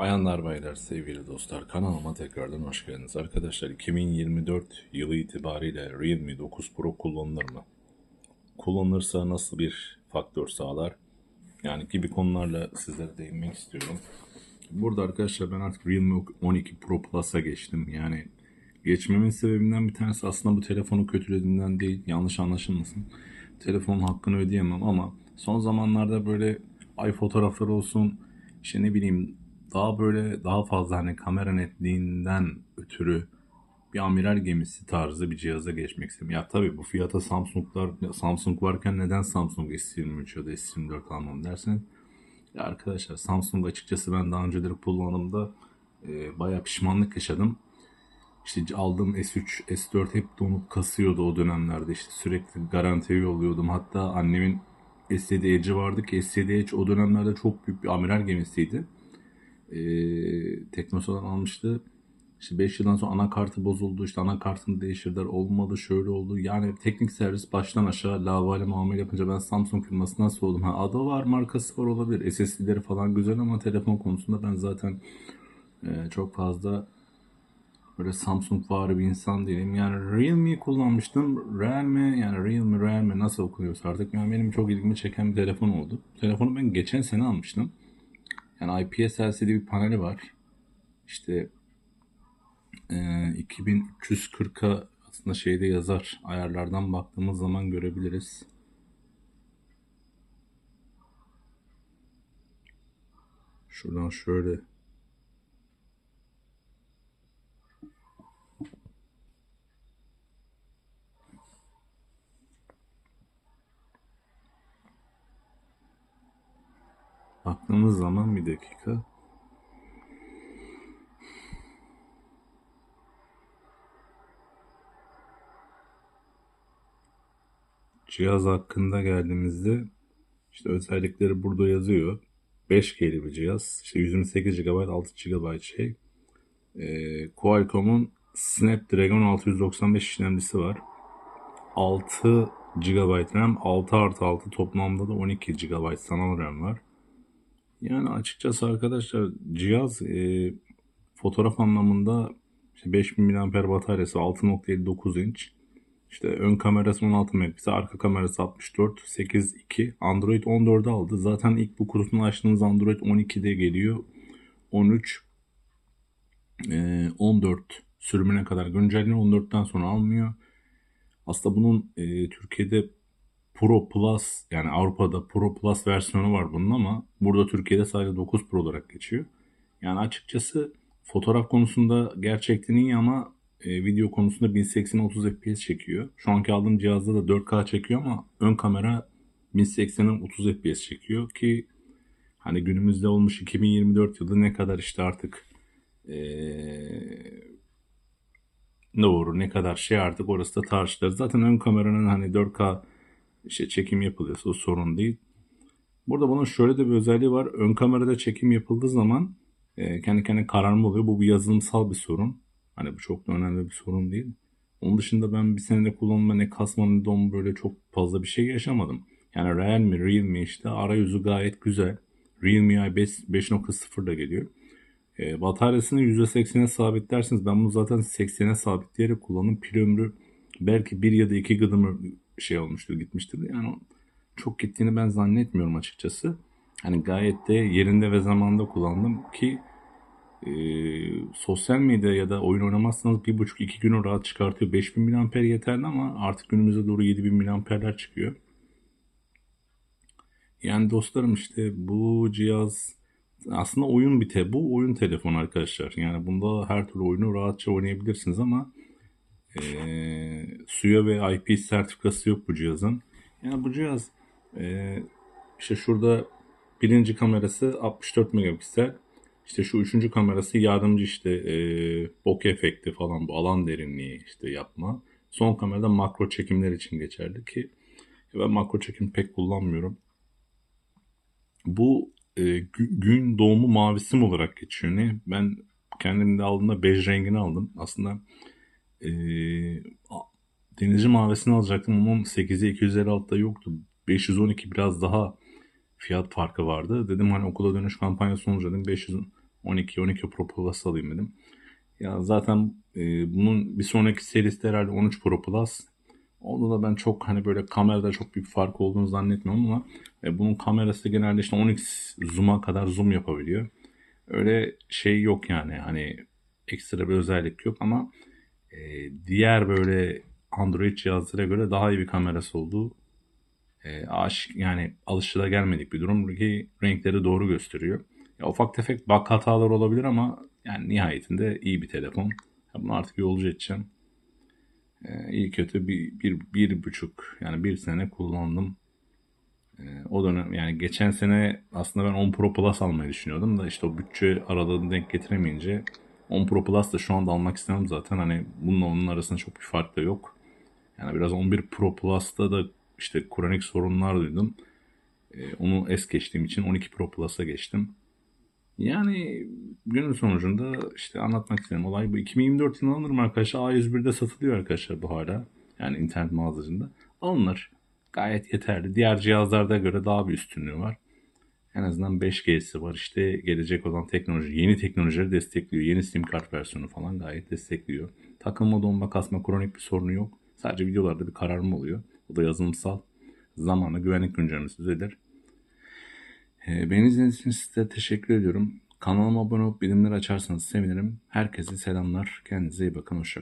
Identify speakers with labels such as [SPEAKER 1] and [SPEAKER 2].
[SPEAKER 1] Bayanlar baylar sevgili dostlar kanalıma tekrardan hoş geldiniz. Arkadaşlar 2024 yılı itibariyle Realme 9 Pro kullanılır mı? Kullanılırsa nasıl bir faktör sağlar? Yani gibi konularla sizlere değinmek istiyorum. Burada arkadaşlar ben artık Realme 12 Pro Plus'a geçtim. Yani geçmemin sebebinden bir tanesi aslında bu telefonu kötülediğinden değil. Yanlış anlaşılmasın. Telefonun hakkını ödeyemem ama son zamanlarda böyle ay fotoğrafları olsun işte ne bileyim daha böyle daha fazla hani kamera netliğinden ötürü bir amiral gemisi tarzı bir cihaza geçmek istedim. Ya tabii bu fiyata Samsung'lar Samsung varken neden Samsung S23 ya da S24 almam dersen ya arkadaşlar Samsung açıkçası ben daha önceleri kullandığımda e, bayağı pişmanlık yaşadım. İşte aldığım S3, S4 hep donup kasıyordu o dönemlerde. İşte sürekli garantiye yolluyordum. Hatta annemin S7 Edge'i vardı ki S7 Edge o dönemlerde çok büyük bir amiral gemisiydi. Ee, Teknosa'dan almıştı. İşte 5 yıldan sonra anakartı bozuldu. İşte anakartını değiştirdiler. Olmadı şöyle oldu. Yani teknik servis baştan aşağı lavale muamele yapınca ben Samsung firmasından soğudum. Ha adı var markası var olabilir. SSD'leri falan güzel ama telefon konusunda ben zaten e, çok fazla böyle Samsung var bir insan değilim. Yani Realme kullanmıştım. Realme yani Realme Realme nasıl okunuyorsa artık yani benim çok ilgimi çeken bir telefon oldu. Telefonu ben geçen sene almıştım. Yani IPS LCD bir paneli var. İşte e, 2340'a aslında şeyde yazar. Ayarlardan baktığımız zaman görebiliriz. Şuradan şöyle baktığımız zaman bir dakika. Cihaz hakkında geldiğimizde işte özellikleri burada yazıyor. 5G'li bir cihaz. İşte 128 GB, 6 GB şey. Ee, Qualcomm'un Snapdragon 695 işlemcisi var. 6 GB RAM, 6 artı 6 toplamda da 12 GB sanal RAM var. Yani açıkçası arkadaşlar cihaz e, fotoğraf anlamında işte 5000 mAh bataryası 6.59 inç. İşte ön kamerası 16 megapiksel, arka kamerası 64, 8, 2. Android 14'ü aldı. Zaten ilk bu kutusunu açtığınız Android 12'de geliyor. 13, e, 14 sürümüne kadar güncelleniyor. 14'ten sonra almıyor. Aslında bunun e, Türkiye'de Pro Plus yani Avrupa'da Pro Plus versiyonu var bunun ama burada Türkiye'de sadece 9 Pro olarak geçiyor. Yani açıkçası fotoğraf konusunda gerçekten iyi ama e, video konusunda 1080 30 FPS çekiyor. Şu anki aldığım cihazda da 4K çekiyor ama ön kamera 1080'in 30 FPS çekiyor ki hani günümüzde olmuş 2024 yılı ne kadar işte artık ee, doğru ne kadar şey artık orası da tartışılır. Zaten ön kameranın hani 4K işte çekim yapılıyorsa o sorun değil. Burada bunun şöyle de bir özelliği var. Ön kamerada çekim yapıldığı zaman e, kendi kendine kararma oluyor. Bu bir yazılımsal bir sorun. Hani bu çok da önemli bir sorun değil. Onun dışında ben bir senede kullanma ne kasma ne don böyle çok fazla bir şey yaşamadım. Yani Realme, Realme işte arayüzü gayet güzel. Realme i 5.0 da geliyor. E, bataryasını %80'e sabitlersiniz. Ben bunu zaten 80'e sabitleyerek kullandım. Pil ömrü belki bir ya da iki gıdım şey olmuştur gitmiştir. Yani çok gittiğini ben zannetmiyorum açıkçası. Hani gayet de yerinde ve zamanda kullandım ki e, sosyal medya ya da oyun oynamazsanız bir buçuk iki günü rahat çıkartıyor. 5000 mAh yeterli ama artık günümüze doğru 7000 mAh'ler çıkıyor. Yani dostlarım işte bu cihaz aslında oyun bir te bu oyun telefonu arkadaşlar. Yani bunda her türlü oyunu rahatça oynayabilirsiniz ama e, suya ve IP sertifikası yok bu cihazın. Yani bu cihaz e, işte şurada birinci kamerası 64 megapiksel. İşte şu üçüncü kamerası yardımcı işte e, bokeh efekti falan bu alan derinliği işte yapma. Son kamerada makro çekimler için geçerli ki ben makro çekim pek kullanmıyorum. Bu e, gün doğumu mavisim olarak geçiyor. Ne? Ben kendimde aldığımda bej rengini aldım. Aslında e, denizci mavisini alacaktım ama 8'e 256'da yoktu. 512 biraz daha fiyat farkı vardı. Dedim hani okula dönüş kampanyası sonucu dedim 500 12 12 Pro Plus alayım dedim. Ya zaten e, bunun bir sonraki serisi de herhalde 13 Pro Plus. Onda da ben çok hani böyle kamerada çok büyük fark olduğunu zannetmiyorum ama e, bunun kamerası genelde işte 10x zoom'a kadar zoom yapabiliyor. Öyle şey yok yani hani ekstra bir özellik yok ama e, diğer böyle Android cihazlara göre daha iyi bir kamerası olduğu e, aşık yani alışıla gelmedik bir durum ki renkleri doğru gösteriyor. Ya ufak tefek bug hatalar olabilir ama yani nihayetinde iyi bir telefon. Ya bunu artık yolcu edeceğim. Ee, iyi kötü bir, bir, bir buçuk yani bir sene kullandım. Ee, o dönem yani geçen sene aslında ben 10 Pro Plus almayı düşünüyordum da işte o bütçe aralığını denk getiremeyince 10 Pro Plus da şu anda almak istemem zaten. Hani bununla onun arasında çok bir fark da yok. Yani biraz 11 Pro Plus'ta da işte kronik sorunlar duydum. Ee, onu es geçtiğim için 12 Pro Plus'a geçtim. Yani günün sonucunda işte anlatmak istediğim olay bu. 2024 yılında alınır mı arkadaşlar? A101'de satılıyor arkadaşlar bu hala. Yani internet mağazacında. Alınır. Gayet yeterli. Diğer cihazlarda göre daha bir üstünlüğü var. En azından 5G'si var. İşte gelecek olan teknoloji, yeni teknolojileri destekliyor. Yeni sim kart versiyonu falan gayet destekliyor. Takılma, donma, kasma, kronik bir sorunu yok. Sadece videolarda bir kararma oluyor. O da yazılımsal. Zamanla güvenlik güncellemesi düzelir. Ee, Beni izlediğiniz için size teşekkür ediyorum. Kanalıma abone olup bildirimleri açarsanız sevinirim. Herkese selamlar. Kendinize iyi bakın. Hoşçakalın.